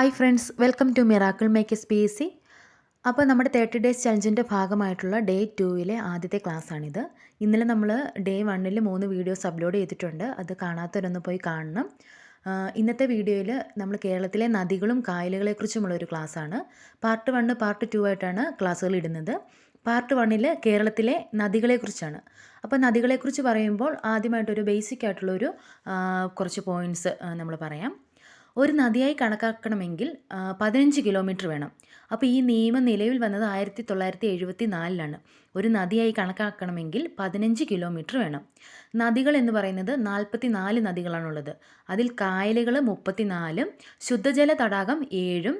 Hi friends welcome to miracle makers P S C അപ്പോൾ നമ്മുടെ thirty days ചലഞ്ചിന്റെ ഭാഗമായിട്ടുള്ള day ടൂവിലെ ആദ്യത്തെ ക്ലാസ്സാണിത് ഇന്നലെ നമ്മൾ ഡേ വണ്ണിൽ മൂന്ന് വീഡിയോസ് അപ്ലോഡ് ചെയ്തിട്ടുണ്ട്. അത് കാണാത്തവരൊന്ന് പോയി കാണണം. ഇന്നത്തെ വീഡിയോയിൽ നമ്മൾ കേരളത്തിലെ നദികളും കായലുകളെക്കുറിച്ചുമുള്ള ഒരു ക്ലാസ്സാണ് പാർട്ട് വണ്ണ് പാർട്ട് ടു ആയിട്ടാണ് ക്ലാസ്സുകൾ ഇടുന്നത്. പാർട്ട് വണ്ണിൽ കേരളത്തിലെ നദികളെക്കുറിച്ചാണ് അപ്പോൾ നദികളെക്കുറിച്ച് പറയുമ്പോൾ ആദ്യമായിട്ടൊരു ബേസിക് ആയിട്ടുള്ളൊരു ആ, കുറച്ച് പോയിന്റ്സ് നമ്മൾ പറയാം. ഒരു നദിയായി കണക്കാക്കണമെങ്കിൽ പതിനഞ്ച് കിലോമീറ്റർ വേണം. അപ്പോൾ ഈ നിയമം നിലവിൽ വന്നത് ആയിരത്തി തൊള്ളായിരത്തി എഴുപത്തി നാലിലാണ് ഒരു നദിയായി കണക്കാക്കണമെങ്കിൽ പതിനഞ്ച് കിലോമീറ്റർ വേണം. നദികൾ എന്ന് പറയുന്നത് നാൽപ്പത്തി നാല് നദികളാണുള്ളത്. അതിൽ കായലുകൾ മുപ്പത്തി നാലും ശുദ്ധജല തടാകം ഏഴും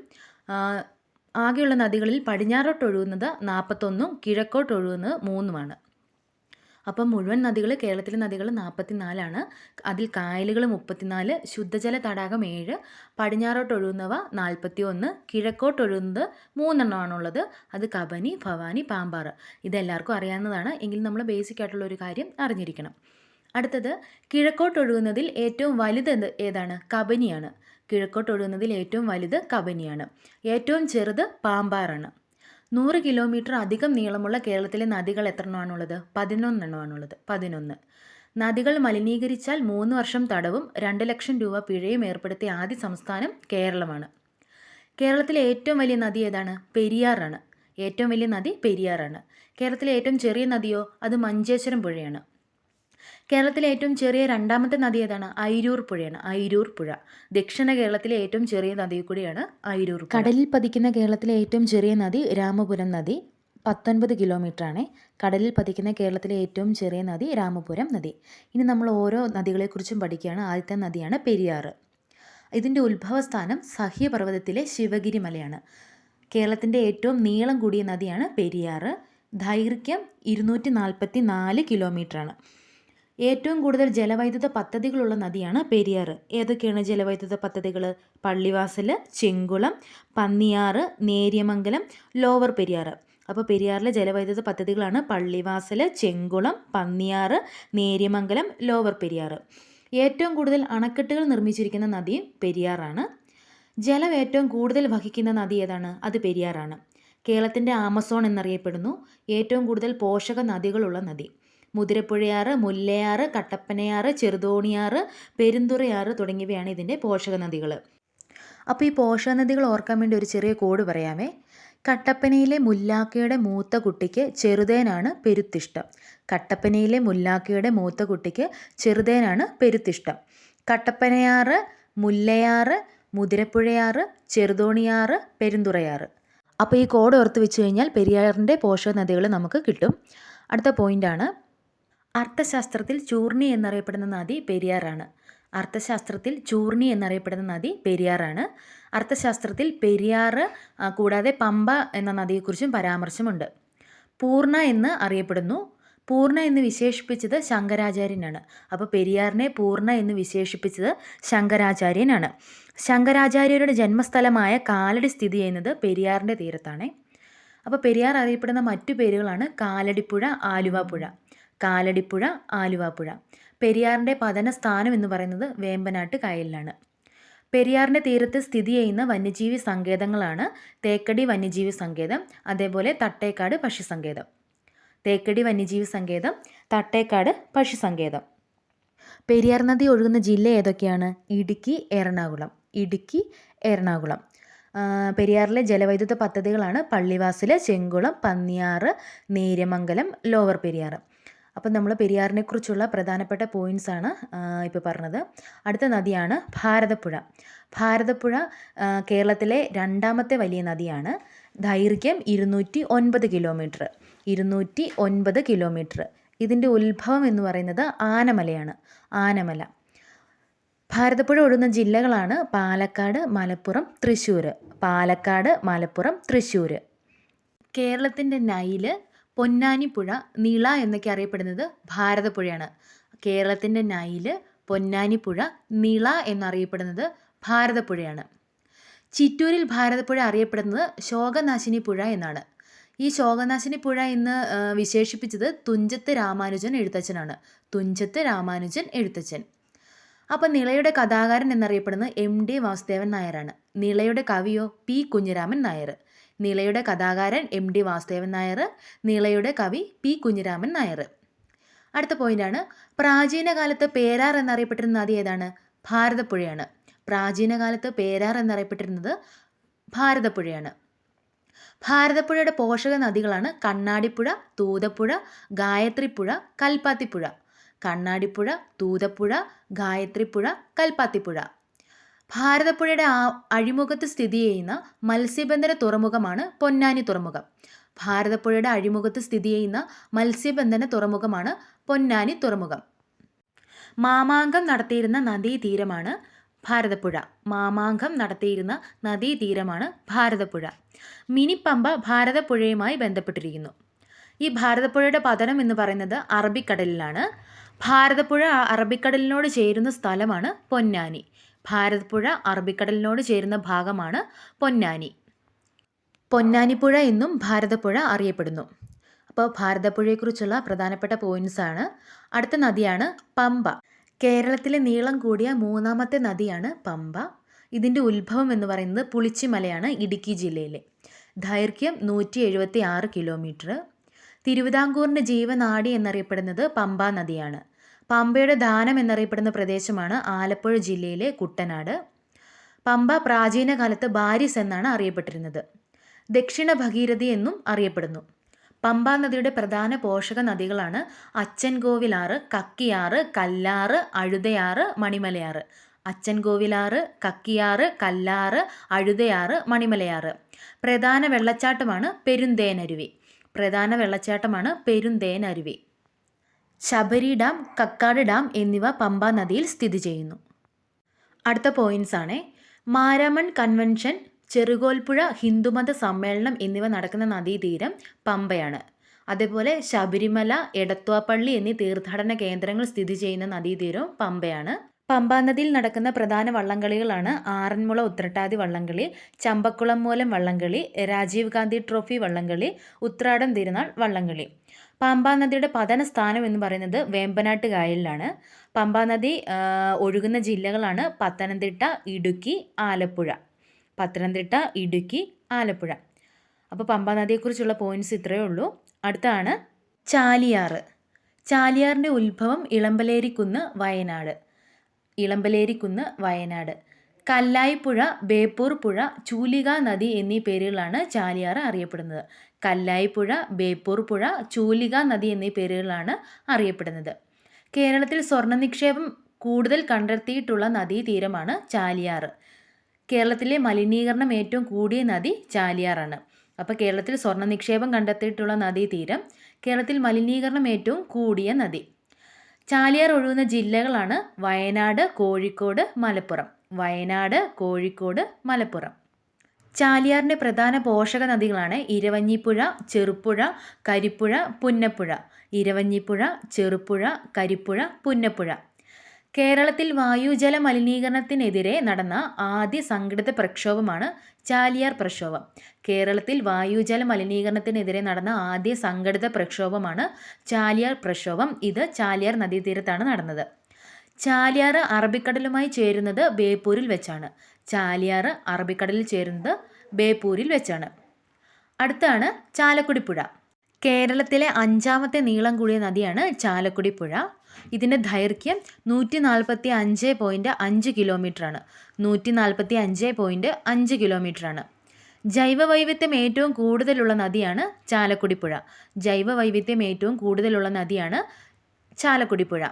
ആകെയുള്ള നദികളിൽ പടിഞ്ഞാറോട്ട് ഒഴുകുന്നത് നാൽപ്പത്തൊന്നും കിഴക്കോട്ട് ഒഴുകുന്നത് മൂന്നുമാണ്. അപ്പം മുഴുവൻ നദികൾ കേരളത്തിലെ നദികൾ നാൽപ്പത്തി നാലാണ് അതിൽ കായലുകൾ മുപ്പത്തിനാല് ശുദ്ധജല തടാകം ഏഴ് പടിഞ്ഞാറോട്ട് ഒഴുകുന്നവ നാൽപ്പത്തി ഒന്ന് കിഴക്കോട്ട് ഒഴുകുന്നത് മൂന്നെണ്ണമാണുള്ളത്. അത് കബനി ഭവാനി പാമ്പാറ്. ഇതെല്ലാവർക്കും അറിയാവുന്നതാണ്. എങ്കിലും നമ്മൾ ബേസിക് ആയിട്ടുള്ള ഒരു കാര്യം അറിഞ്ഞിരിക്കണം. അടുത്തത് കിഴക്കോട്ട് ഒഴുകുന്നതിൽ ഏറ്റവും വലുത് ഏതാണ്? കബനിയാണ്. കിഴക്കോട്ട് ഒഴുകുന്നതിൽ ഏറ്റവും വലുത് കബനിയാണ്. ഏറ്റവും ചെറുത് പാമ്പാറാണ്. നൂറ് കിലോമീറ്റർ അധികം നീളമുള്ള കേരളത്തിലെ നദികൾ എത്ര എണ്ണമാണുള്ളത് പതിനൊന്നെണ്ണമാണുള്ളത്. പതിനൊന്ന്. നദികൾ മലിനീകരിച്ചാൽ മൂന്ന് വർഷം തടവും രണ്ട് ലക്ഷം രൂപ പിഴയും ഏർപ്പെടുത്തിയ ആദ്യ സംസ്ഥാനം കേരളമാണ്. കേരളത്തിലെ ഏറ്റവും വലിയ നദി ഏതാണ്? പെരിയാറാണ്. ഏറ്റവും വലിയ നദി പെരിയാറാണ്. കേരളത്തിലെ ഏറ്റവും ചെറിയ നദിയോ? അത് മഞ്ചേശ്വരം പുഴയാണ്. കേരളത്തിലെ ഏറ്റവും ചെറിയ രണ്ടാമത്തെ നദി ഏതാണ്? ഐരൂർ പുഴയാണ്. ഐരൂർ പുഴ. ദക്ഷിണ കേരളത്തിലെ ഏറ്റവും ചെറിയ നദി കൂടിയാണ് ഐരൂർ കടലിൽ പതിക്കുന്ന കേരളത്തിലെ ഏറ്റവും ചെറിയ നദി രാമപുരം നദി. പത്തൊൻപത് ആണ് കടലിൽ പതിക്കുന്ന കേരളത്തിലെ ഏറ്റവും ചെറിയ നദി രാമപുരം നദി. ഇനി നമ്മൾ ഓരോ നദികളെക്കുറിച്ചും പഠിക്കുകയാണ്. ആദ്യത്തെ നദിയാണ് പെരിയാർ ഇതിന്റെ ഉത്ഭവസ്ഥാനം സഹ്യപർവതത്തിലെ ശിവഗിരി മലയാണ് കേരളത്തിന്റെ ഏറ്റവും നീളം കൂടിയ നദിയാണ് പെരിയാർ ദൈർഘ്യം ഇരുന്നൂറ്റി നാൽപ്പത്തി നാല് കിലോമീറ്ററാണ്. ഏറ്റവും കൂടുതൽ ജലവൈദ്യുത പദ്ധതികളുള്ള നദിയാണ് പെരിയാർ ഏതൊക്കെയാണ് ജലവൈദ്യുത പദ്ധതികൾ പള്ളിവാസൽ ചെങ്കുളം പന്നിയാറ് നേര്യമംഗലം ലോവർ പെരിയാർ അപ്പോൾ പെരിയാറിലെ ജലവൈദ്യുത പദ്ധതികളാണ് പള്ളിവാസൽ ചെങ്കുളം പന്നിയാറ് നേര്യമംഗലം ലോവർ പെരിയാർ ഏറ്റവും കൂടുതൽ അണക്കെട്ടുകൾ നിർമ്മിച്ചിരിക്കുന്ന നദിയും പെരിയാറാണ്. ജലം ഏറ്റവും കൂടുതൽ വഹിക്കുന്ന നദി ഏതാണ്? അത് പെരിയാറാണ്. കേരളത്തിന്റെ ആമസോൺ എന്നറിയപ്പെടുന്നു. ഏറ്റവും കൂടുതൽ പോഷക നദികളുള്ള നദി. മുതിരപ്പുഴയാറ് മുല്ലയാറ് കട്ടപ്പനയാറ് ചെറുതോണിയാറ് പെരുന്തുറയാറ് തുടങ്ങിയവയാണ് ഇതിന്റെ പോഷക നദികൾ അപ്പോൾ ഈ പോഷക നദികൾ ഓർക്കാൻ വേണ്ടി ഒരു ചെറിയ കോഡ് പറയാമേ. കട്ടപ്പനയിലെ മുല്ലാക്കയുടെ മൂത്ത കുട്ടിക്ക് ചെറുതേനാണ് പെരുത്തിഷ്ടം. കട്ടപ്പനയിലെ മുല്ലാക്കയുടെ മൂത്ത കുട്ടിക്ക് ചെറുതേനാണ് പെരുത്തിഷ്ടം. കട്ടപ്പനയാറ് മുല്ലയാറ് മുതിരപ്പുഴയാറ് ചെറുതോണിയാറ് പെരുന്തുറയാറ്. അപ്പോൾ ഈ കോഡ് ഓർത്ത് വെച്ച് കഴിഞ്ഞാൽ പെരിയാറിന്റെ പോഷക നദികൾ നമുക്ക് കിട്ടും. അടുത്ത പോയിന്റാണ് അർത്ഥശാസ്ത്രത്തിൽ ചൂർണി എന്നറിയപ്പെടുന്ന നദി പെരിയാറാണ്. അർത്ഥശാസ്ത്രത്തിൽ ചൂർണി എന്നറിയപ്പെടുന്ന നദി പെരിയാറാണ്. അർത്ഥശാസ്ത്രത്തിൽ പെരിയാറ് കൂടാതെ പമ്പ എന്ന നദിയെക്കുറിച്ചും പരാമർശമുണ്ട്. പൂർണ എന്ന് അറിയപ്പെടുന്നു. പൂർണ എന്ന് വിശേഷിപ്പിച്ചത് ശങ്കരാചാര്യനാണ്. അപ്പോൾ പെരിയാറിനെ പൂർണ എന്ന് വിശേഷിപ്പിച്ചത് ശങ്കരാചാര്യനാണ്. ശങ്കരാചാര്യരുടെ ജന്മസ്ഥലമായ കാലടി സ്ഥിതി ചെയ്യുന്നത് പെരിയാറിന്റെ തീരത്താണ്. അപ്പോൾ പെരിയാർ അറിയപ്പെടുന്ന മറ്റു പേരുകളാണ് കാലടിപ്പുഴ ആലുവാപ്പുഴ കാലടിപ്പുഴ ആലുവാപ്പുഴ. പെരിയാറിന്റെ പതന സ്ഥാനം എന്ന് പറയുന്നത് വേമ്പനാട്ട് കായലിലാണ്. പെരിയാറിന്റെ തീരത്ത് സ്ഥിതി ചെയ്യുന്ന വന്യജീവി സങ്കേതങ്ങളാണ് തേക്കടി വന്യജീവി സങ്കേതം അതേപോലെ തട്ടേക്കാട് പക്ഷി സങ്കേതം തേക്കടി വന്യജീവി സങ്കേതം തട്ടേക്കാട് പക്ഷി സങ്കേതം പെരിയാർ നദി ഒഴുകുന്ന ജില്ല ഏതൊക്കെയാണ്? ഇടുക്കി എറണാകുളം. ഇടുക്കി എറണാകുളം. പെരിയാറിലെ ജലവൈദ്യുത പദ്ധതികളാണ് പള്ളിവാസൽ ചെങ്കുളം പന്നിയാറ് നേര്യമംഗലം ലോവർ പെരിയാർ അപ്പം നമ്മൾ പെരിയാറിനെക്കുറിച്ചുള്ള പ്രധാനപ്പെട്ട പോയിന്റ്സ് ആണ് ഇപ്പോൾ പറഞ്ഞത്. അടുത്ത നദിയാണ് ഭാരതപ്പുഴ. ഭാരതപ്പുഴ കേരളത്തിലെ രണ്ടാമത്തെ വലിയ നദിയാണ്. ദൈർഘ്യം ഇരുന്നൂറ്റി ഒൻപത് കിലോമീറ്റർ ഇരുന്നൂറ്റി ഒൻപത് കിലോമീറ്റർ ഇതിന്റെ ഉത്ഭവം എന്ന് പറയുന്നത് ആനമലയാണ്. ആനമല. ഭാരതപ്പുഴ ഒഴുകുന്ന ജില്ലകളാണ് പാലക്കാട് മലപ്പുറം തൃശ്ശൂർ പാലക്കാട് മലപ്പുറം തൃശ്ശൂർ കേരളത്തിന്റെ നൈൽ പൊന്നാനിപ്പുഴ നിള എന്നൊക്കെ അറിയപ്പെടുന്നത് ഭാരതപ്പുഴയാണ്. കേരളത്തിന്റെ നൈൽ പൊന്നാനിപ്പുഴ നിള എന്നറിയപ്പെടുന്നത് ഭാരതപ്പുഴയാണ്. ചിറ്റൂരിൽ ഭാരതപ്പുഴ അറിയപ്പെടുന്നത് ശോകനാശിനി പുഴ എന്നാണ്. ഈ ശോകനാശിനി പുഴ എന്ന് വിശേഷിപ്പിച്ചത് തുഞ്ചത്ത് രാമാനുജൻ എഴുത്തച്ഛനാണ്. തുഞ്ചത്ത് രാമാനുജൻ എഴുത്തച്ഛൻ. അപ്പം നിളയുടെ കഥാകാരൻ എന്നറിയപ്പെടുന്നത് എം. ഡി. വാസുദേവൻ നായരാണ്. നിളയുടെ കവിയോ പി. കുഞ്ഞിരാമൻ നായർ. നീളയുടെ കഥാകാരൻ എം ഡി വാസുദേവൻ നായർ നീളയുടെ കവി പി കുഞ്ഞിരാമൻ നായർ. അടുത്ത പോയിന്റാണ് പ്രാചീന കാലത്ത് പേരാർ എന്നറിയപ്പെട്ടിരുന്ന നദി ഏതാണ്? ഭാരതപ്പുഴയാണ്. പ്രാചീന കാലത്ത് പേരാർ എന്നറിയപ്പെട്ടിരുന്നത് ഭാരതപ്പുഴയാണ്. ഭാരതപ്പുഴയുടെ പോഷക നദികളാണ് കണ്ണാടിപ്പുഴ തൂതപ്പുഴ ഗായത്രിപ്പുഴ കൽപ്പാത്തിപ്പുഴ. കണ്ണാടിപ്പുഴ തൂതപ്പുഴ ഗായത്രിപ്പുഴ കൽപ്പാത്തിപ്പുഴ. ഭാരതപ്പുഴയുടെ ആ അഴിമുഖത്ത് സ്ഥിതി ചെയ്യുന്ന മത്സ്യബന്ധന തുറമുഖമാണ് പൊന്നാനി തുറമുഖം. ഭാരതപ്പുഴയുടെ അഴിമുഖത്ത് സ്ഥിതി ചെയ്യുന്ന മത്സ്യബന്ധന തുറമുഖമാണ് പൊന്നാനി തുറമുഖം. മാമാങ്കം നടത്തിയിരുന്ന നദീതീരമാണ് ഭാരതപ്പുഴ. മാമാങ്കം നടത്തിയിരുന്ന നദീതീരമാണ് ഭാരതപ്പുഴ. മിനിപ്പമ്പ പമ്പ ഭാരതപ്പുഴയുമായി ബന്ധപ്പെട്ടിരിക്കുന്നു. ഈ ഭാരതപ്പുഴയുടെ പതനം എന്ന് പറയുന്നത് അറബിക്കടലിലാണ്. ഭാരതപ്പുഴ അറബിക്കടലിനോട് ചേരുന്ന സ്ഥലമാണ് പൊന്നാനി. ഭാരതപ്പുഴ അറബിക്കടലിനോട് ചേരുന്ന ഭാഗമാണ് പൊന്നാനി. പൊന്നാനിപ്പുഴ എന്നും ഭാരതപ്പുഴ അറിയപ്പെടുന്നു. അപ്പോൾ ഭാരതപ്പുഴയെക്കുറിച്ചുള്ള പ്രധാനപ്പെട്ട പോയിന്റ്സ് ആണ്. അടുത്ത നദിയാണ് പമ്പ. കേരളത്തിലെ നീളം കൂടിയ മൂന്നാമത്തെ നദിയാണ് പമ്പ. ഇതിന്റെ ഉത്ഭവം എന്ന് പറയുന്നത് പുളിച്ചിമലയാണ് ഇടുക്കി ജില്ലയിലെ. ദൈർഘ്യം നൂറ്റി എഴുപത്തി ആറ് കിലോമീറ്റർ തിരുവിതാംകൂറിന്റെ ജീവനാടി എന്നറിയപ്പെടുന്നത് പമ്പ നദിയാണ്. പമ്പയുടെ ദാനം എന്നറിയപ്പെടുന്ന പ്രദേശമാണ് ആലപ്പുഴ ജില്ലയിലെ കുട്ടനാട്. പമ്പ പ്രാചീന കാലത്ത് ബാരിസ് എന്നാണ് അറിയപ്പെട്ടിരുന്നത്. ദക്ഷിണ ഭഗീരഥി എന്നും അറിയപ്പെടുന്നു. പമ്പ നദിയുടെ പ്രധാന പോഷക നദികളാണ് അച്ചൻകോവിലാറ് കക്കിയാറ് കല്ലാറ് അഴുതയാറ് മണിമലയാറ്. അച്ചൻകോവിലാറ് കക്കിയാറ് കല്ലാറ് അഴുതയാറ് മണിമലയാറ്. പ്രധാന വെള്ളച്ചാട്ടമാണ് പെരുന്തേനരുവി. പ്രധാന വെള്ളച്ചാട്ടമാണ് പെരുന്തേനരുവി. ശബരി ഡാം കക്കാട് ഡാം എന്നിവ പമ്പാ നദിയിൽ സ്ഥിതി ചെയ്യുന്നു. അടുത്ത പോയിന്റ്സ് ആണ്. മാരാമൺ കൺവെൻഷൻ ചെറുകോൽപ്പുഴ ഹിന്ദുമത സമ്മേളനം എന്നിവ നടക്കുന്ന നദീതീരം പമ്പയാണ്. അതേപോലെ ശബരിമല എടത്വാപ്പള്ളി എന്നീ തീർത്ഥാടന കേന്ദ്രങ്ങൾ സ്ഥിതി ചെയ്യുന്ന നദീതീരവും പമ്പയാണ്. പമ്പാ നദിയിൽ നടക്കുന്ന പ്രധാന വള്ളംകളികളാണ് ആറന്മുള ഉത്രട്ടാതി വള്ളംകളി ചമ്പക്കുളം മൂലം വള്ളംകളി രാജീവ് ഗാന്ധി ട്രോഫി വള്ളംകളി ഉത്രാടം തിരുനാൾ വള്ളംകളി. പമ്പാ നദിയുടെ പതന സ്ഥാനം എന്ന് പറയുന്നത് വേമ്പനാട്ട് കായലിലാണ്. പമ്പാ നദി ഒഴുകുന്ന ജില്ലകളാണ് പത്തനംതിട്ട ഇടുക്കി ആലപ്പുഴ. പത്തനംതിട്ട ഇടുക്കി ആലപ്പുഴ. അപ്പോൾ പമ്പാ നദിയെക്കുറിച്ചുള്ള പോയിന്റ്സ് ഇത്രയേ ഉള്ളൂ. അടുത്താണ് ചാലിയാറ്. ചാലിയാറിന്റെ ഉത്ഭവം ഇളമ്പലേരിക്കുന്ന് വയനാട്. ഇളമ്പലേരിക്കുന്ന് വയനാട്. കല്ലായിപ്പുഴ ബേപ്പൂർ പുഴ ചൂലിക നദി എന്നീ പേരുകളാണ് ചാലിയാർ അറിയപ്പെടുന്നത്. കല്ലായിപ്പുഴ ബേപ്പൂർ പുഴ ചൂലിക നദി എന്നീ പേരുകളാണ് അറിയപ്പെടുന്നത്. കേരളത്തിൽ സ്വർണ നിക്ഷേപം കൂടുതൽ കണ്ടെത്തിയിട്ടുള്ള നദീതീരമാണ് ചാലിയാർ കേരളത്തിലെ മലിനീകരണം ഏറ്റവും കൂടിയ നദി ചാലിയാറാണ്. അപ്പോൾ കേരളത്തിൽ സ്വർണ നിക്ഷേപം കണ്ടെത്തിയിട്ടുള്ള നദീതീരം കേരളത്തിൽ മലിനീകരണം ഏറ്റവും കൂടിയ നദി. ചാലിയാർ ഒഴുകുന്ന ജില്ലകളാണ് വയനാട് കോഴിക്കോട് മലപ്പുറം. വയനാട് കോഴിക്കോട് മലപ്പുറം. ചാലിയാറിന്റെ പ്രധാന പോഷക നദികളാണ് ഇരവഞ്ഞിപ്പുഴ ചെറുപ്പുഴ കരിപ്പുഴ പുന്നപ്പുഴ. ഇരവഞ്ഞിപ്പുഴ ചെറുപ്പുഴ കരിപ്പുഴ പുന്നപ്പുഴ. കേരളത്തിൽ വായുജല മലിനീകരണത്തിനെതിരെ നടന്ന ആദ്യ സംഘടിത പ്രക്ഷോഭമാണ് ചാലിയാർ പ്രക്ഷോഭം. കേരളത്തിൽ വായുജല മലിനീകരണത്തിനെതിരെ നടന്ന ആദ്യ സംഘടിത പ്രക്ഷോഭമാണ് ചാലിയാർ പ്രക്ഷോഭം. ഇത് ചാലിയാർ നദീതീരത്താണ് നടന്നത്. ചാലിയാർ അറബിക്കടലുമായി ചേരുന്നത് ബേപ്പൂരിൽ വെച്ചാണ്. ചാലിയാറ് അറബിക്കടലിൽ ചേരുന്നത് ബേപ്പൂരിൽ വെച്ചാണ്. അടുത്താണ് ചാലക്കുടി പുഴ കേരളത്തിലെ അഞ്ചാമത്തെ നീളം കൂടിയ നദിയാണ് ചാലക്കുടി പുഴ ഇതിന്റെ ദൈർഘ്യം നൂറ്റി നാൽപ്പത്തി അഞ്ച് പോയിന്റ് അഞ്ച് കിലോമീറ്ററാണ്. നൂറ്റി നാൽപ്പത്തി അഞ്ച് പോയിന്റ് അഞ്ച് കിലോമീറ്ററാണ്. ജൈവ വൈവിധ്യം ഏറ്റവും കൂടുതലുള്ള നദിയാണ് ചാലക്കുടി പുഴ ജൈവ വൈവിധ്യം ഏറ്റവും കൂടുതലുള്ള നദിയാണ് ചാലക്കുടി പുഴ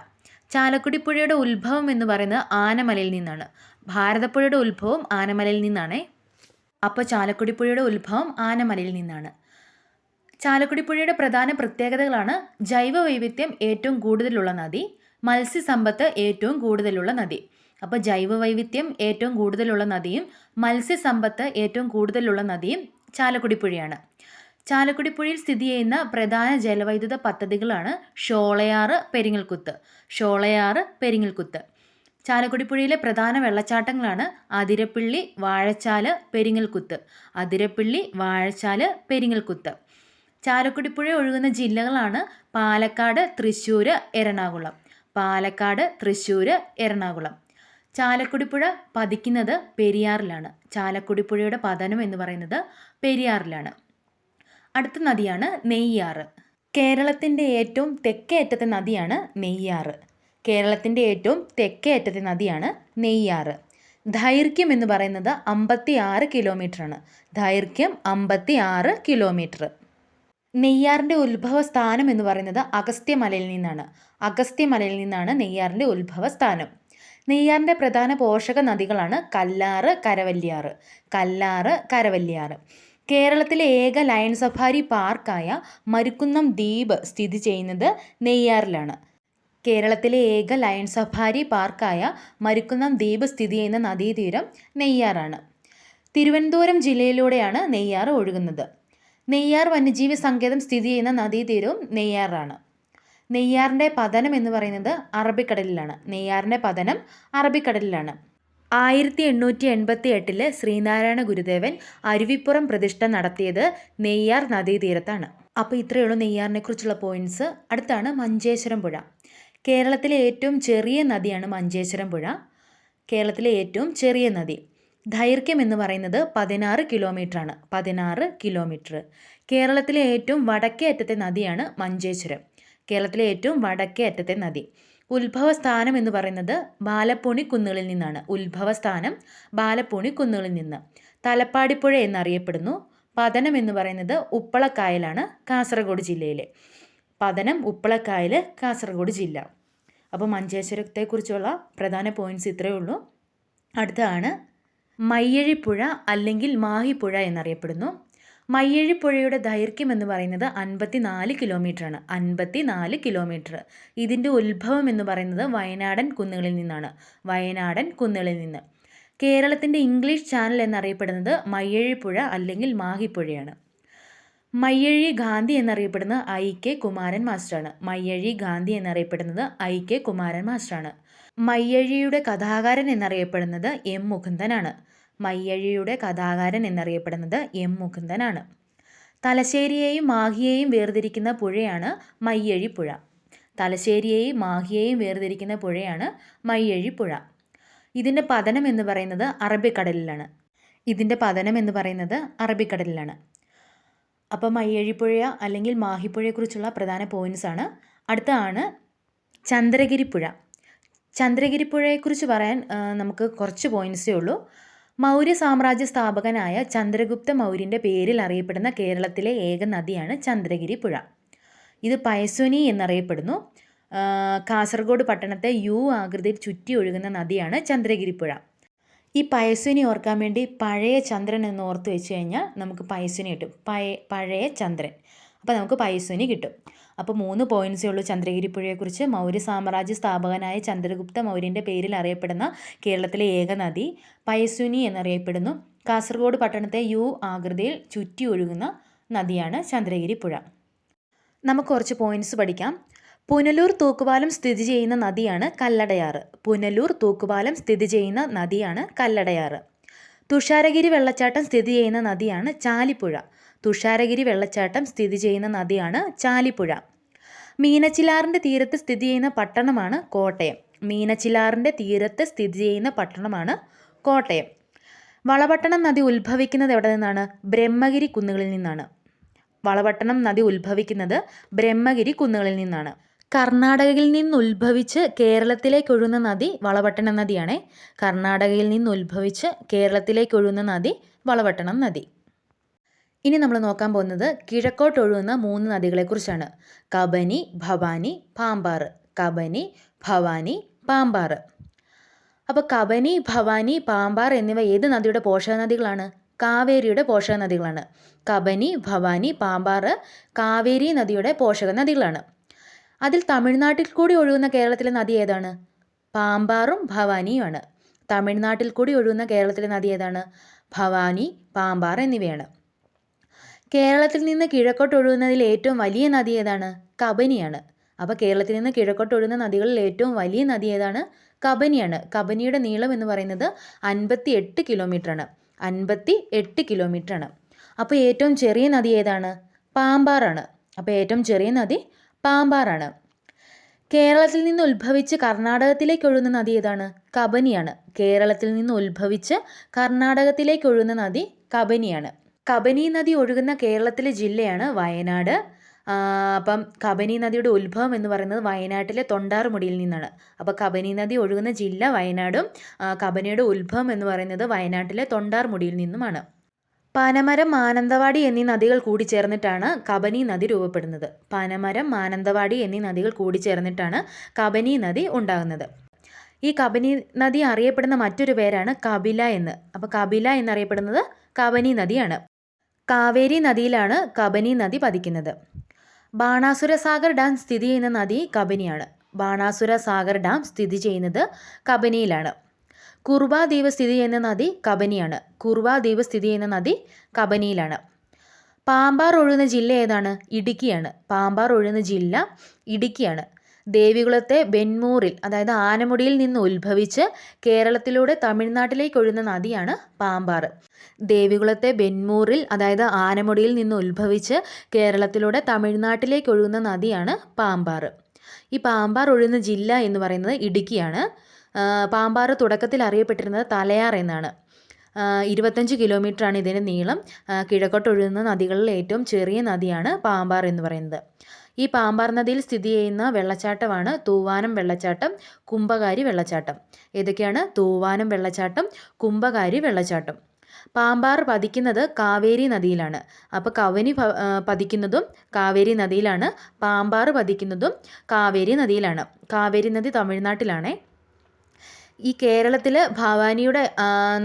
ചാലക്കുടി പുഴയുടെ ഉത്ഭവം എന്ന് പറയുന്നത് ആനമലയിൽ നിന്നാണ്. ഭാരതപ്പുഴയുടെ ഉത്ഭവം ആനമലയിൽ നിന്നാണേ. അപ്പോൾ ചാലക്കുടി പുഴയുടെ ഉത്ഭവം ആനമലയിൽ നിന്നാണ്. ചാലക്കുടി പുഴയുടെ പ്രധാന പ്രത്യേകതകളാണ് ജൈവ വൈവിധ്യം ഏറ്റവും കൂടുതലുള്ള നദി മത്സ്യസമ്പത്ത് ഏറ്റവും കൂടുതലുള്ള നദി. അപ്പോൾ ജൈവ വൈവിധ്യം ഏറ്റവും കൂടുതലുള്ള നദിയും മത്സ്യസമ്പത്ത് ഏറ്റവും കൂടുതലുള്ള നദിയും ചാലക്കുടി പുഴയാണ് ചാലക്കുടി പുഴയിൽ സ്ഥിതി ചെയ്യുന്ന പ്രധാന ജലവൈദ്യുത പദ്ധതികളാണ് ഷോളയാറ് പെരിങ്ങൽക്കുത്ത്. ഷോളയാറ് പെരിങ്ങൽക്കുത്ത്. ചാലക്കുടി പുഴയിലെ പ്രധാന വെള്ളച്ചാട്ടങ്ങളാണ് അതിരപ്പിള്ളി വാഴച്ചാൽ പെരിങ്ങൽക്കുത്ത്. അതിരപ്പിള്ളി വാഴച്ചാൽ പെരിങ്ങൽക്കുത്ത്. ചാലക്കുടി പുഴ ഒഴുകുന്ന ജില്ലകളാണ് പാലക്കാട് തൃശ്ശൂർ എറണാകുളം. പാലക്കാട് തൃശ്ശൂർ എറണാകുളം. ചാലക്കുടി പുഴ പതിക്കുന്നത് പെരിയാറിലാണ്. ചാലക്കുടി പുഴയുടെ പതനം എന്ന് പറയുന്നത് പെരിയാറിലാണ്. അടുത്ത നദിയാണ് നെയ്യാറ് കേരളത്തിന്റെ ഏറ്റവും തെക്കേ അറ്റത്തെ നദിയാണ് നെയ്യാറ് കേരളത്തിന്റെ ഏറ്റവും തെക്കേ അറ്റത്തെ നദിയാണ് നെയ്യാറ് ദൈർഘ്യം എന്ന് പറയുന്നത് അമ്പത്തി ആറ് കിലോമീറ്ററാണ്. ദൈർഘ്യം അമ്പത്തി ആറ് കിലോമീറ്റർ. നെയ്യാറിന്റെ ഉത്ഭവ സ്ഥാനം എന്ന് പറയുന്നത് അഗസ്ത്യമലയിൽ നിന്നാണ്. അഗസ്ത്യമലയിൽ നിന്നാണ് നെയ്യാറിന്റെ ഉത്ഭവ സ്ഥാനം നെയ്യാറിന്റെ പ്രധാന പോഷക നദികളാണ് കല്ലാറ് കരവല്ലിയാറ് കല്ലാറ് കരവല്ലിയാറ് കേരളത്തിലെ ഏക ലയൺ സഫാരി പാർക്കായ മരുക്കുന്നം ദ്വീപ് സ്ഥിതി ചെയ്യുന്നത് നെയ്യാറിലാണ്. കേരളത്തിലെ ഏക ലയൺ സഫാരി പാർക്കായ മരുക്കുന്നം ദ്വീപ് സ്ഥിതി ചെയ്യുന്ന നദീതീരം നെയ്യാറാണ്. തിരുവനന്തപുരം ജില്ലയിലൂടെയാണ് നെയ്യാർ ഒഴുകുന്നത്. നെയ്യാർ വന്യജീവി സങ്കേതം സ്ഥിതി ചെയ്യുന്ന നദീതീരവും നെയ്യാറാണ്. നെയ്യാറിന്റെ പതനം എന്ന് പറയുന്നത് അറബിക്കടലിലാണ്. നെയ്യാറിന്റെ പതനം അറബിക്കടലിലാണ്. ആയിരത്തി എണ്ണൂറ്റി എൺപത്തി എട്ടിൽ ശ്രീനാരായണ ഗുരുദേവൻ അരുവിപ്പുറം പ്രതിഷ്ഠ നടത്തിയത് നെയ്യാർ നദീതീരത്താണ്. അപ്പോൾ ഇത്രയേ ഉള്ളൂ നെയ്യാറിനെ കുറിച്ചുള്ള പോയിന്റ്സ് അടുത്താണ് മഞ്ചേശ്വരം പുഴ. കേരളത്തിലെ ഏറ്റവും ചെറിയ നദിയാണ് മഞ്ചേശ്വരം പുഴ. കേരളത്തിലെ ഏറ്റവും ചെറിയ നദി. ദൈർഘ്യം എന്ന് പറയുന്നത് പതിനാറ് ആണ് പതിനാറ് കിലോമീറ്റർ. കേരളത്തിലെ ഏറ്റവും വടക്കേ അറ്റത്തെ നദിയാണ് മഞ്ചേശ്വരം. കേരളത്തിലെ ഏറ്റവും വടക്കേ അറ്റത്തെ നദി. ഉത്ഭവസ്ഥാനം എന്ന് പറയുന്നത് ബാലപ്പൂണി കുന്നുകളിൽ നിന്നാണ്. ഉത്ഭവസ്ഥാനം ബാലപ്പൂണി കുന്നുകളിൽ നിന്ന്. തലപ്പാടിപ്പുഴ എന്നറിയപ്പെടുന്നു. പതനം എന്ന് പറയുന്നത് ഉപ്പളക്കായലാണ് കാസർഗോഡ് ജില്ലയിലെ. പതനം ഉപ്പളക്കായൽ കാസർഗോഡ് ജില്ല. അപ്പോൾ മഞ്ചേശ്വരത്തെക്കുറിച്ചുള്ള പ്രധാന പോയിന്റ്സ് ഇത്രയേ ഉള്ളൂ. അടുത്തതാണ് മയ്യഴിപ്പുഴ അല്ലെങ്കിൽ മാഹിപ്പുഴ എന്നറിയപ്പെടുന്നു. മയ്യഴിപ്പുഴയുടെ ദൈർഘ്യം എന്ന് പറയുന്നത് അൻപത്തി നാല് കിലോമീറ്ററാണ്. അൻപത്തി നാല് കിലോമീറ്റർ. ഇതിന്റെ ഉത്ഭവം എന്ന് പറയുന്നത് വയനാടൻ കുന്നുകളിൽ നിന്നാണ്. വയനാടൻ കുന്നുകളിൽ നിന്ന്. കേരളത്തിന്റെ ഇംഗ്ലീഷ് ചാനൽ എന്നറിയപ്പെടുന്നത് മയ്യഴിപ്പുഴ അല്ലെങ്കിൽ മാഹിപ്പുഴയാണ്. മയ്യഴി ഗാന്ധി എന്നറിയപ്പെടുന്ന ഐ കെ കുമാരൻ മാസ്റ്ററാണ്. മയ്യഴി ഗാന്ധി എന്നറിയപ്പെടുന്നത് ഐ കെ കുമാരൻ മാസ്റ്ററാണ്. മയ്യഴിയുടെ കഥാകാരൻ എന്നറിയപ്പെടുന്നത് എം മുകുന്ദനാണ്. മയ്യഴിയുടെ കഥാകാരൻ എന്നറിയപ്പെടുന്നത് എം മുകുന്ദനാണ്. തലശ്ശേരിയെയും മാഹിയെയും വേർതിരിക്കുന്ന പുഴയാണ് മയ്യഴി പുഴ തലശ്ശേരിയെയും മാഹിയെയും വേർതിരിക്കുന്ന പുഴയാണ് മയ്യഴി പുഴ ഇതിന്റെ പതനം എന്ന് പറയുന്നത് അറബിക്കടലിലാണ്. ഇതിന്റെ പതനം എന്ന് പറയുന്നത് അറബിക്കടലിലാണ്. അപ്പോൾ മയ്യഴിപ്പുഴ അല്ലെങ്കിൽ മാഹിപ്പുഴയെക്കുറിച്ചുള്ള പ്രധാന പോയിന്റ്സ് ആണ്. അടുത്തതാണ് ചന്ദ്രഗിരിപ്പുഴ. ചന്ദ്രഗിരിപ്പുഴയെക്കുറിച്ച് പറയാൻ നമുക്ക് കുറച്ച് പോയിൻസേ ഉള്ളൂ. മൗര്യ സാമ്രാജ്യ സ്ഥാപകനായ ചന്ദ്രഗുപ്ത മൗര്യന്റെ പേരിൽ അറിയപ്പെടുന്ന കേരളത്തിലെ ഏക നദിയാണ് ചന്ദ്രഗിരി പുഴ. ഇത് പയസ്വനി എന്നറിയപ്പെടുന്നു. കാസർഗോഡ് പട്ടണത്തെ യു ആകൃതിയിൽ ചുറ്റി ഒഴുകുന്ന നദിയാണ് ചന്ദ്രഗിരി പുഴ. ഈ പയസ്വിനി ഓർക്കാൻ വേണ്ടി പഴയ ചന്ദ്രൻ എന്ന് ഓർത്ത് വെച്ച് കഴിഞ്ഞാൽ നമുക്ക് പയസ്വിനി കിട്ടും. പഴയ പഴയ ചന്ദ്രൻ. അപ്പോൾ നമുക്ക് പയസ്വിനി കിട്ടും. അപ്പോൾ മൂന്ന് പോയിന്റ്സേ ഉള്ളൂ ചന്ദ്രഗിരിപ്പുഴയെക്കുറിച്ച്. മൗര്യ സാമ്രാജ്യ സ്ഥാപകനായ ചന്ദ്രഗുപ്ത മൗര്യന്റെ പേരിൽ അറിയപ്പെടുന്ന കേരളത്തിലെ ഏക നദി പയസുനി എന്നറിയപ്പെടുന്നു. കാസർഗോഡ് പട്ടണത്തെ യു ആകൃതിയിൽ ചുറ്റി ഒഴുകുന്ന നദിയാണ് ചന്ദ്രഗിരി പുഴ നമുക്ക് കുറച്ച് പോയിന്റ്സ് പഠിക്കാം. പുനലൂർ തൂക്കുപാലം സ്ഥിതി ചെയ്യുന്ന നദിയാണ് കല്ലടയാറ്. പുനലൂർ തൂക്കുപാലം സ്ഥിതി ചെയ്യുന്ന നദിയാണ് കല്ലടയാറ്. തുഷാരഗിരി വെള്ളച്ചാട്ടം സ്ഥിതി ചെയ്യുന്ന നദിയാണ് ചാലിപ്പുഴ. തുഷാരഗിരി വെള്ളച്ചാട്ടം സ്ഥിതി ചെയ്യുന്ന നദിയാണ് ചാലിപ്പുഴ. മീനച്ചിലാറിന്റെ തീരത്ത് സ്ഥിതി ചെയ്യുന്ന പട്ടണമാണ് കോട്ടയം. മീനച്ചിലാറിന്റെ തീരത്ത് സ്ഥിതി ചെയ്യുന്ന പട്ടണമാണ് കോട്ടയം. വളപട്ടണം നദി ഉത്ഭവിക്കുന്നത് എവിടെ നിന്നാണ്? ബ്രഹ്മഗിരി കുന്നുകളിൽ നിന്നാണ്. വളപട്ടണം നദി ഉത്ഭവിക്കുന്നത് ബ്രഹ്മഗിരി കുന്നുകളിൽ നിന്നാണ്. കർണാടകയിൽ നിന്ന് ഉത്ഭവിച്ച് കേരളത്തിലേക്ക് ഒഴുകുന്ന നദി വളപട്ടണം നദിയാണേ. കർണാടകയിൽ നിന്ന് ഉത്ഭവിച്ച് കേരളത്തിലേക്ക് ഒഴുകുന്ന നദി വളപട്ടണം നദി. ഇനി നമ്മൾ നോക്കാൻ പോകുന്നത് കിഴക്കോട്ട് ഒഴുകുന്ന മൂന്ന് നദികളെക്കുറിച്ചാണ്. കബനി ഭവാനി പാമ്പാറ്. കബനി ഭവാനി പാമ്പാറ്. അപ്പോൾ കബനി ഭവാനി പാമ്പാർ എന്നിവ ഏത് നദിയുടെ പോഷക നദികളാണ് കാവേരിയുടെ പോഷക നദികളാണ് കബനി ഭവാനി പാമ്പാറ് കാവേരി നദിയുടെ പോഷക നദികളാണ് അതിൽ തമിഴ്നാട്ടിൽ കൂടി ഒഴുകുന്ന കേരളത്തിലെ നദി ഏതാണ്? പാമ്പാറും ഭവാനിയുമാണ്. തമിഴ്നാട്ടിൽ കൂടി ഒഴുകുന്ന കേരളത്തിലെ നദി ഏതാണ്? ഭവാനി പാമ്പാർ എന്നിവയാണ്. കേരളത്തിൽ നിന്ന് കിഴക്കോട്ട് ഒഴുകുന്നതിൽ ഏറ്റവും വലിയ നദി ഏതാണ്? കബനിയാണ്. അപ്പോൾ കേരളത്തിൽ നിന്ന് കിഴക്കോട്ട് ഒഴുകുന്ന നദികളിൽ ഏറ്റവും വലിയ നദി ഏതാണ്? കബനിയാണ്. കബനിയുടെ നീളം എന്ന് പറയുന്നത് അൻപത്തി എട്ട് കിലോമീറ്ററാണ്. അൻപത്തി എട്ട് കിലോമീറ്ററാണ്. അപ്പോൾ ഏറ്റവും ചെറിയ നദി ഏതാണ്? പാമ്പാറാണ്. അപ്പോൾ ഏറ്റവും ചെറിയ നദി പാമ്പാറാണ്. കേരളത്തിൽ നിന്ന് ഉത്ഭവിച്ച് കർണാടകത്തിലേക്ക് ഒഴുകുന്ന നദി ഏതാണ്? കബനിയാണ്. കേരളത്തിൽ നിന്ന് ഉത്ഭവിച്ച് കർണാടകത്തിലേക്ക് ഒഴുകുന്ന നദി കബനിയാണ്. കബനി നദി ഒഴുകുന്ന കേരളത്തിലെ ജില്ലയാണ് വയനാട്. അപ്പം കബനി നദിയുടെ ഉത്ഭവം എന്ന് പറയുന്നത് വയനാട്ടിലെ തൊണ്ടാറുമുടിയിൽ നിന്നാണ്. അപ്പോൾ കബനി നദി ഒഴുകുന്ന ജില്ല വയനാടും കബനിയുടെ ഉത്ഭവം എന്ന് പറയുന്നത് വയനാട്ടിലെ തൊണ്ടാർമുടിയിൽ നിന്നുമാണ്. പനമരം മാനന്തവാടി എന്നീ നദികൾ കൂടിച്ചേർന്നിട്ടാണ് കബനി നദി രൂപപ്പെടുന്നത്. പനമരം മാനന്തവാടി എന്നീ നദികൾ കൂടിച്ചേർന്നിട്ടാണ് കബനി നദി ഉണ്ടാകുന്നത്. ഈ കബനി നദി അറിയപ്പെടുന്ന മറ്റൊരു പേരാണ് കപില എന്ന്. അപ്പോൾ കപില എന്നറിയപ്പെടുന്നത് കബനി നദിയാണ്. കാവേരി നദിയിലാണ് കബനി നദി പതിക്കുന്നത്. ബാണാസുര സാഗർ ഡാം സ്ഥിതി ചെയ്യുന്ന നദി കബനിയാണ്. ബാണാസുര സാഗർ ഡാം സ്ഥിതി ചെയ്യുന്നത് കബനിയിലാണ്. കുർബ ദ്വീപ് സ്ഥിതി ചെയ്യുന്ന നദി കബനിയാണ്. കുർബ ദ്വീപ് സ്ഥിതി ചെയ്യുന്ന നദി കബനിയിലാണ്. പാമ്പാർ ഒഴുകുന്ന ജില്ല ഏതാണ്? ഇടുക്കിയാണ്. പാമ്പാർ ഒഴുകുന്ന ജില്ല ഇടുക്കിയാണ്. ദേവികുളത്തെ ബെന്മൂറിൽ അതായത് ആനമുടിയിൽ നിന്ന് ഉത്ഭവിച്ച് കേരളത്തിലൂടെ തമിഴ്നാട്ടിലേക്ക് ഒഴുകുന്ന നദിയാണ് പാമ്പാർ ദേവികുളത്തെ ബെന്മൂറിൽ അതായത് ആനമുടിയിൽ നിന്ന് ഉത്ഭവിച്ച് കേരളത്തിലൂടെ തമിഴ്നാട്ടിലേക്ക് ഒഴുകുന്ന നദിയാണ് പാമ്പാർ ഈ പാമ്പാർ ഒഴുകുന്ന ജില്ല എന്ന് പറയുന്നത് ഇടുക്കിയാണ്. പാമ്പാർ തുടക്കത്തിൽ അറിയപ്പെട്ടിരുന്നത് തലയാർ എന്നാണ്. ഇരുപത്തഞ്ച് കിലോമീറ്ററാണ് ഇതിന്റെ നീളം. കിഴക്കോട്ടൊഴുകുന്ന കിഴക്കോട്ട് നദികളിൽ ഏറ്റവും ചെറിയ നദിയാണ് പാമ്പാർ എന്ന് പറയുന്നത്. ഈ പാമ്പാർ നദിയിൽ സ്ഥിതി ചെയ്യുന്ന വെള്ളച്ചാട്ടമാണ് തൂവാനം വെള്ളച്ചാട്ടം കുംഭകാരി വെള്ളച്ചാട്ടം. ഏതൊക്കെയാണ്? തൂവാനം വെള്ളച്ചാട്ടം കുംഭകാരി വെള്ളച്ചാട്ടം. പാമ്പാർ പതിക്കുന്നത് കാവേരി നദിയിലാണ്. അപ്പോൾ കവനി പതിക്കുന്നതും കാവേരി നദിയിലാണ്. പാമ്പാർ പതിക്കുന്നതും കാവേരി നദിയിലാണ്. കാവേരി നദി തമിഴ്നാട്ടിലാണേ. ഈ കേരളത്തിൽ ഭവാനിയുടെ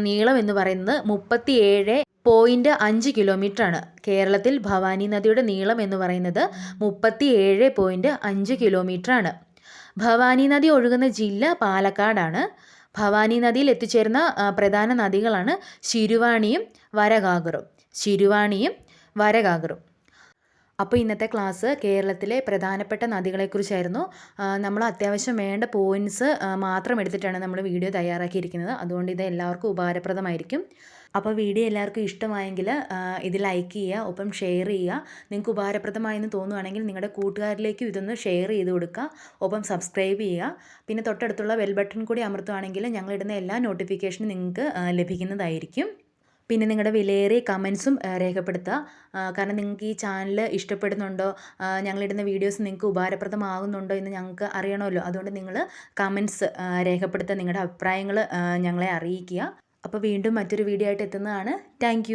നീളം എന്ന് പറയുന്നത് മുപ്പത്തി ഏഴ് പോയിന്റ് അഞ്ച് കിലോമീറ്റർ ആണ്. കേരളത്തിൽ ഭവാനി നദിയുടെ നീളം എന്ന് പറയുന്നത് മുപ്പത്തി ഏഴ് പോയിന്റ് അഞ്ച് കിലോമീറ്റർ ആണ്. ഭവാനി നദി ഒഴുകുന്ന ജില്ല പാലക്കാടാണ്. ഭവാനി നദിയിൽ എത്തിച്ചേരുന്ന പ്രധാന നദികളാണ് ശിരുവാണിയും വരകാകറും ശിരുവാണിയും വരകാകറും അപ്പോൾ ഇന്നത്തെ ക്ലാസ് കേരളത്തിലെ പ്രധാനപ്പെട്ട നദികളെക്കുറിച്ചായിരുന്നു. നമ്മൾ അത്യാവശ്യം വേണ്ട പോയിന്റ്സ് മാത്രം എടുത്തിട്ടാണ് നമ്മൾ വീഡിയോ തയ്യാറാക്കിയിരിക്കുന്നത്. അതുകൊണ്ട് ഇത് എല്ലാവർക്കും ഉപകാരപ്രദമായിരിക്കും. അപ്പോൾ വീഡിയോ എല്ലാവർക്കും ഇഷ്ടമായെങ്കിൽ ഇത് ലൈക്ക് ചെയ്യുക ഒപ്പം ഷെയർ ചെയ്യുക. നിങ്ങൾക്ക് ഉപകാരപ്രദമായെന്ന് തോന്നുവാണെങ്കിൽ നിങ്ങളുടെ കൂട്ടുകാരിലേക്കും ഇതൊന്ന് ഷെയർ ചെയ്ത് കൊടുക്കുക. ഒപ്പം സബ്സ്ക്രൈബ് ചെയ്യുക. പിന്നെ തൊട്ടടുത്തുള്ള ബെൽ ബട്ടൺ കൂടി അമർത്തുവാണെങ്കിൽ ഞങ്ങളിടുന്ന എല്ലാ നോട്ടിഫിക്കേഷനും നിങ്ങൾക്ക് ലഭിക്കുന്നതായിരിക്കും. പിന്നെ നിങ്ങളുടെ വിലയേറിയ കമൻസും രേഖപ്പെടുത്തുക കാരണം നിങ്ങൾക്ക് ഈ ചാനൽ ഇഷ്ടപ്പെടുന്നുണ്ടോ? ഞങ്ങളിടുന്ന വീഡിയോസ് നിങ്ങൾക്ക് ഉപകാരപ്രദമാകുന്നുണ്ടോ എന്ന് ഞങ്ങൾക്ക് അറിയണമല്ലോ. അതുകൊണ്ട് നിങ്ങൾ കമൻസ് രേഖപ്പെടുത്തുക നിങ്ങളുടെ അഭിപ്രായങ്ങൾ ഞങ്ങളെ അറിയിക്കുക. അപ്പോൾ വീണ്ടും മറ്റൊരു വീഡിയോ ആയിട്ട് എത്തുന്നതാണ്. താങ്ക്